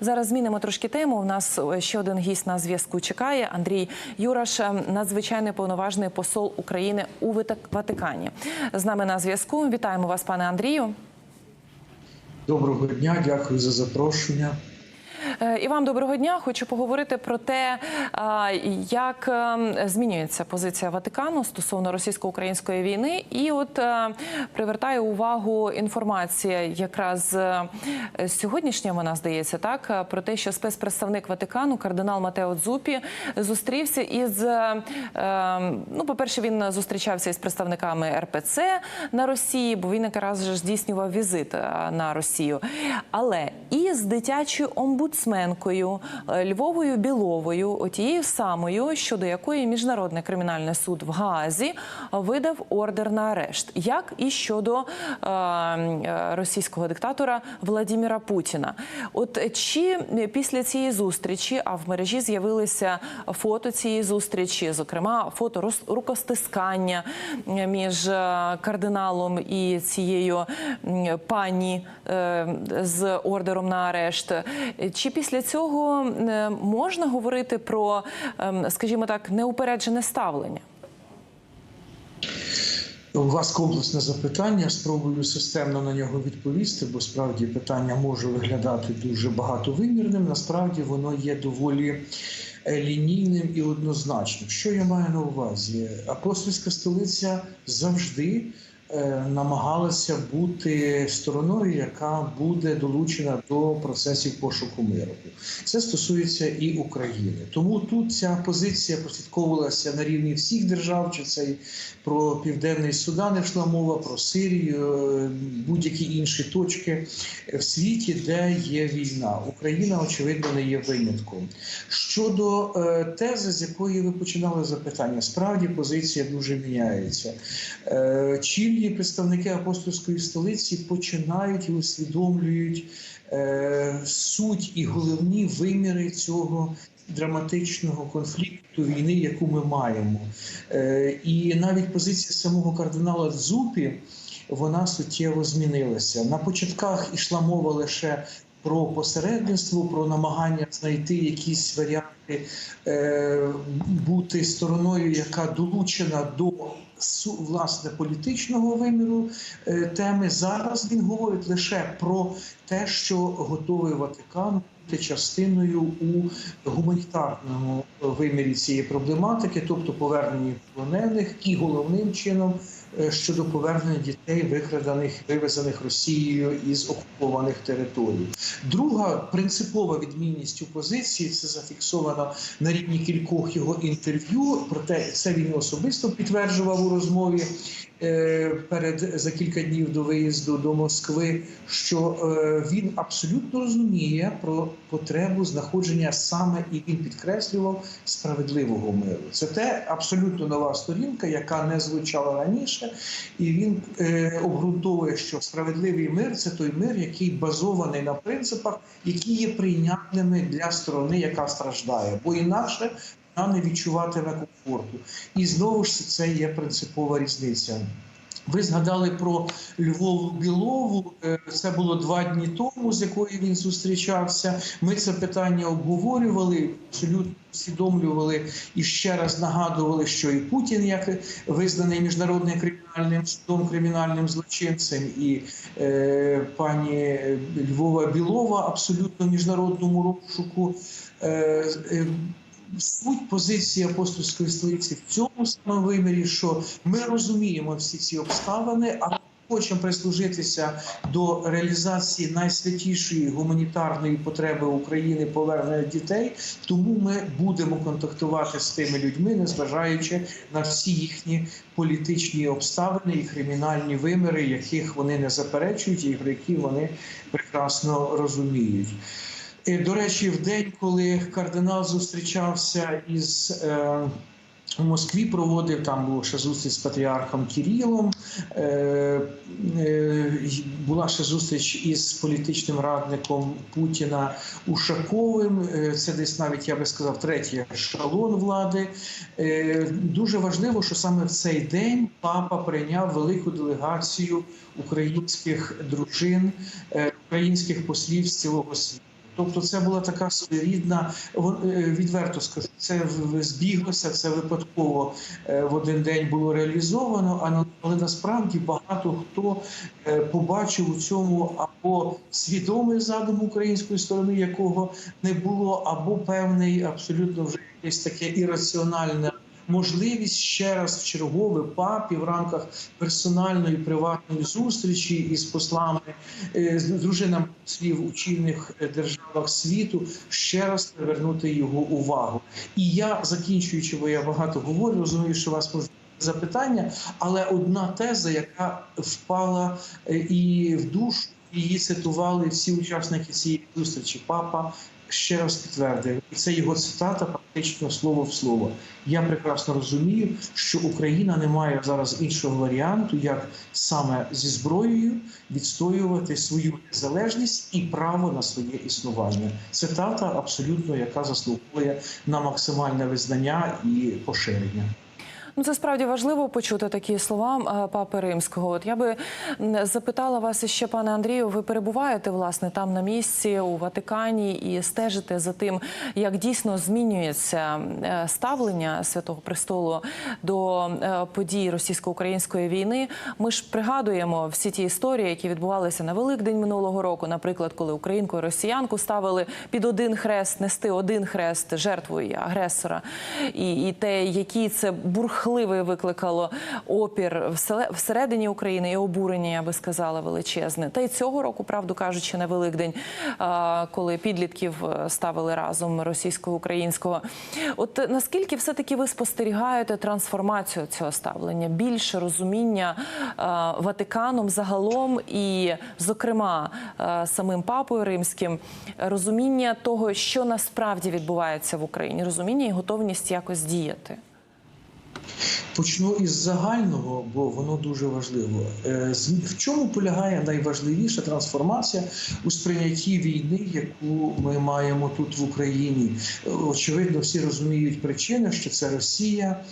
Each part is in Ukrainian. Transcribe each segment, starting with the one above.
Зараз змінимо трошки тему. У нас е, ще один гість на зв'язку чекає. Андрій Юраш, е, надзвичайний повноважний посол України у Ватикані. З нами на зв'язку. Вітаємо вас, пане Андрію. Доброго дня, дякую за запрошення. Е, І вам доброго дня. Хочу поговорити про те, як е, змінюється позиція Ватикану стосовно російсько-української війни. І от е, привертає увагу інформація, якраз е, сьогоднішня вона здається, так е, про те, що спецпредставник Ватикану, кардинал Матео Дзупі, зустрівся із е, е, ну, по-перше, він зустрічався із представниками РПЦ на Росії, бо він якраз здійснював візит е, на Росію. Але і з дитячою омбудсменкою е, Львовою Біловою, отією самою, щодо якої міжнародний кримінальний суд в Гаазі видав ордер на арешт, як і щодо е, е, російського диктатора Владіміра Путіна. От чи після цієї зустрічі, а в мережі з'явилися фото цієї зустрічі, зокрема фото рукостискання е, між е, кардиналом і цією пані е, з ордером на арешт. Чи після цього е, можна говорити про, ем, скажімо так, неупереджене ставлення? У вас комплексне запитання. Спробую системно на нього відповісти, бо справді питання може виглядати дуже багатовимірним. Насправді воно є доволі е, лінійним і однозначним. Що я маю на увазі? Апостольська столиця завжди. Е, Намагалася бути стороною, яка буде долучена до процесів пошуку миру. Це стосується і України. Тому тут ця позиція прослідковувалася на рівні всіх держав, чи це про Південний Судан йшла мова, про Сирію, е, будь-які інші точки в світі, де є війна. Україна, очевидно, не є винятком. Щодо е, тези, з якої ви починали запитання, справді позиція дуже міняється. Е, Чільні представники апостольської столиці починають і усвідомлюють е, суть і головні виміри цього драматичного конфлікту війни, яку ми маємо. Е, І навіть позиція самого кардинала Дзупі вона суттєво змінилася. На початках ішла мова лише про посередництво, про намагання знайти якісь варіанти е, бути стороною, яка долучена до власне політичного виміру е, теми. Зараз він говорить лише про те, що готовий Ватикан бути частиною у гуманітарному вимірі цієї проблематики, тобто повернення полонених, і головним чином щодо повернення дітей, викраданих, вивезених Росією із окупованих територій. Друга принципова відмінність у позиції це зафіксовано на рівні кількох його інтерв'ю. Проте це він особисто підтверджував у розмові е, перед за кілька днів до виїзду до Москви, що е, він абсолютно розуміє про потребу знаходження саме і він підкреслював справедливого миру. Це те абсолютно нова сторінка, яка не звучала раніше, і він е, обґрунтовує, що справедливий мир це той мир, який базований на принципах, які є прийнятними для сторони, яка страждає, бо інакше не відчуватиме комфорту. І знову ж це є принципова різниця. Ви згадали про Львову Білову. Е, Це було два дні тому, з якою він зустрічався. Ми це питання обговорювали, абсолютно усвідомлювали і ще раз нагадували, що і Путін, як визнаний міжнародним кримінальним судом, кримінальним злочинцем, і е, пані Львова Білова абсолютно міжнародному розшуку. Е, е, Суть позиції апостольської столиці в цьому саме вимірі, що ми розуміємо всі ці обставини, але хочемо прислужитися до реалізації найсвятішої гуманітарної потреби України повернення дітей. Тому ми будемо контактувати з тими людьми, незважаючи на всі їхні політичні обставини і кримінальні виміри, яких вони не заперечують, і про які вони прекрасно розуміють. До речі, в день, коли кардинал зустрічався із е, у Москві, проводив там була ще зустріч з патріархом Кирилом, е, е, була ще зустріч із політичним радником Путіна Ушаковим. Е, це десь навіть я би сказав третій ешелон влади. Е, дуже важливо, що саме в цей день папа прийняв велику делегацію українських дружин, е, українських послів з цілого світу. Тобто, це була така своєрідна, е, відверто скажу, це збіглося, це випадково е, в один день було реалізовано. Але насправді багато хто е, побачив у цьому або свідомий задум української сторони, якого не було, або певний абсолютно вже якесь таке ірраціональне. Можливість ще раз в чергове папі в рамках персональної приватної зустрічі із послами е, з дружинами слів у чільних е, державах світу ще раз привернути його увагу. І я закінчуючи, бо я багато говорю, розумію, що вас можуть запитання, але одна теза, яка впала е, і в душу, її цитували всі учасники цієї зустрічі. Папа ще раз підтвердив, і це його цитата, практично слово в слово. Я прекрасно розумію, що Україна не має зараз іншого варіанту, як саме зі зброєю відстоювати свою незалежність і право на своє існування. Цитата абсолютно, яка заслуговує на максимальне визнання і поширення. Ну, це справді важливо почути такі слова е, папи римського. От я би запитала вас ще, пане Андрію. Ви перебуваєте власне там на місці у Ватикані і стежите за тим, як дійсно змінюється е, ставлення Святого Престолу до е, подій російсько-української війни. Ми ж пригадуємо всі ті історії, які відбувалися на Великдень минулого року. Наприклад, коли українку і росіянку ставили під один хрест, нести один хрест жертвою агресора, і, і те, які це бурхливий викликало опір всередині України і обурення, я би сказала, величезне. Та й цього року, правду кажучи, на Великдень, коли підлітків е, ставили разом російсько-українського. От наскільки все-таки ви спостерігаєте трансформацію цього ставлення, більше розуміння е, Ватиканом загалом і, зокрема, е, самим папою римським, розуміння того, що насправді відбувається в Україні, розуміння і готовність якось діяти. Почну із загального, бо воно дуже важливо. Е, В чому полягає найважливіша трансформація у сприйнятті війни, яку ми маємо тут в Україні? Е, Очевидно, всі розуміють причини, що це Росія,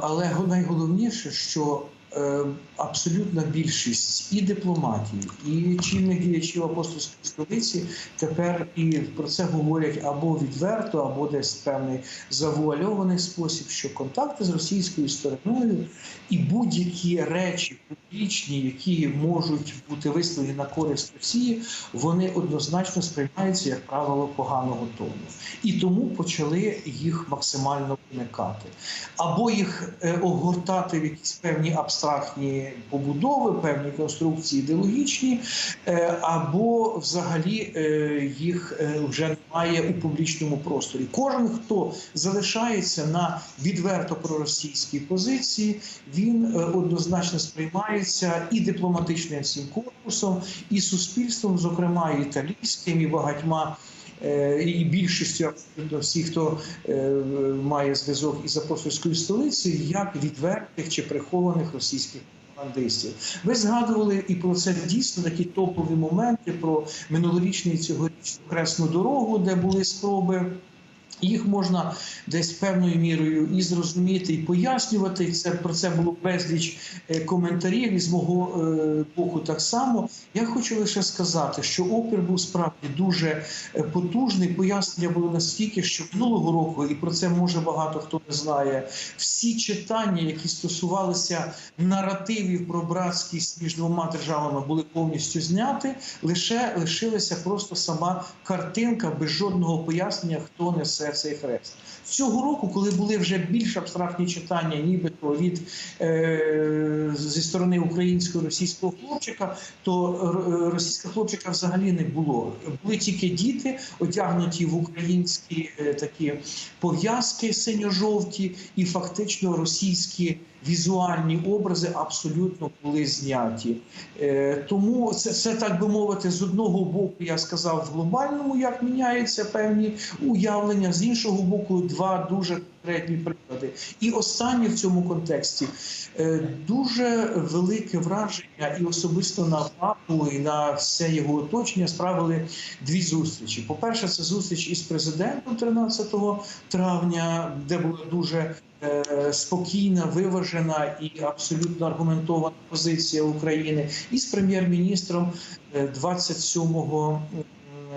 але найголовніше, що абсолютна більшість і дипломатів, і чинних діячів апостольської столиці тепер і про це говорять або відверто, або десь певний завуальований спосіб, що контакти з російською стороною і будь-які речі публічні, які можуть бути висловлені на користь Росії, вони однозначно сприймаються як правило поганого тону, і тому почали їх максимально уникати, або їх е, огортати в якісь певні абстрактні побудови, певні конструкції ідеологічні, е, або взагалі е, їх е, вже немає у публічному просторі. Кожен, хто залишається на відверто проросійській позиції, він однозначно сприймається і дипломатичним всім корпусом, і суспільством, зокрема і італійським, і багатьма. Е, І більшістю всіх, хто е, має зв'язок із апостольською столицею, як відвертих чи прихованих російських пропагандистів. Ви згадували і про це дійсно такі топові моменти про минулорічну і цьогорічну хресну дорогу, де були спроби. Їх можна десь певною мірою і зрозуміти, і пояснювати. Це про це було безліч е, коментарів і з мого е, боку так само. Я хочу лише сказати, що опір був справді дуже е, потужний. Пояснення було настільки, що минулого року, і про це може багато хто не знає. Всі читання, які стосувалися наративів про братськість між двома державами, були повністю зняті. Лише лишилася просто сама картинка без жодного пояснення, хто несе цей хрест. Цього року, коли були вже більш абстрактні читання, нібито від е, зі сторони українського російського хлопчика, то р- російського хлопчика взагалі не було. Були тільки діти, одягнуті в українські е, такі пов'язки синьо-жовті, і фактично російські візуальні образи абсолютно були зняті. Е, тому це, це так би мовити, з одного боку, я сказав, в глобальному, як міняються певні уявлення, з іншого боку, два дуже конкретні приклади. І останнє в цьому контексті е, дуже велике враження, і особисто на папу, і на все його оточення справили дві зустрічі. По-перше, це зустріч із президентом 13 травня, де була дуже спокійна, виважена і абсолютно аргументована позиція України, із прем'єр-міністром е, 27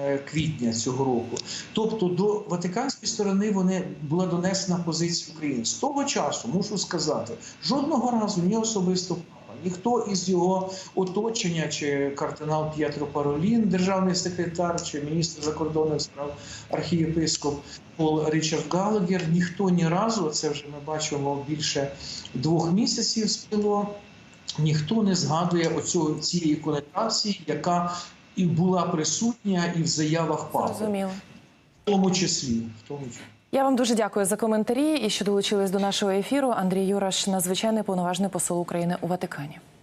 е, квітня цього року. Тобто до ватиканської сторони вони була донесена позиція України. З того часу мушу сказати, жодного разу ні особисто ніхто із його оточення, чи кардинал П'єтро Паролін, державний секретар, чи міністр закордонних справ архієпископ Пол Річард Галагер, ніхто ні разу, це вже ми бачимо більше двох місяців спіло. Ніхто не згадує оцього цієї конотації, яка і була присутня і в заявах Зрозуміло. в тому числі. В тому числі. Я вам дуже дякую за коментарі і що долучились до нашого ефіру. Андрій Юраш, надзвичайний повноважний посол України у Ватикані.